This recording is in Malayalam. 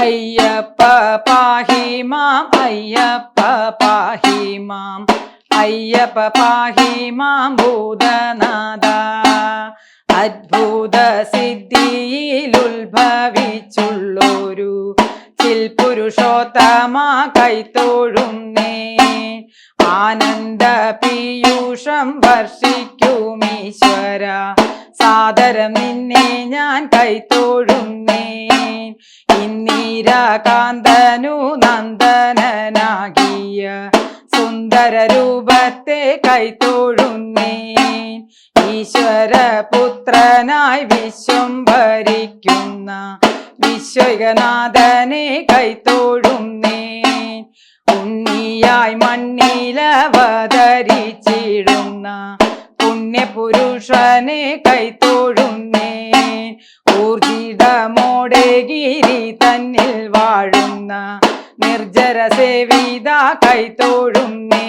അയ്യപ്പ പാഹി മാം അയ്യപ്പ പാഹി മാം അയ്യപ്പ പാഹി മാം ഭൂതനാഥ. അത്ഭുത സിദ്ധിയിൽ ഉത്ഭവിച്ചുള്ളൊരു ചിൽ പുരുഷോത്തമ കൈത്തോഴുന്നേ. ആനന്ദ പീയൂഷം വർഷിക്കുമീശ്വര സാദരം നിന്നെ ഞാൻ കൈത്തോഴുന്നേ. ഇന്ദിരാകാന്തനു നന്ദനനാകിയ സുന്ദര രൂപത്തെ കൈത്തോഴുന്നേ ഈശ്വര പുത്രനായി വിശ്വം ഭരിക്കുന്ന വിശ്വനാഥനെ കൈത്തോഴുന്നേ ഉണ്ണിയായി മണ്ണിലവതരിച്ചിടുന്ന പുണ്യപുരുഷനെ കൈത്തോഴുന്നേ ഊർജിതമോടെ ഗിരി തന്നിൽ വാഴുന്ന നിർജര സേവിത കൈത്തോഴുന്നേ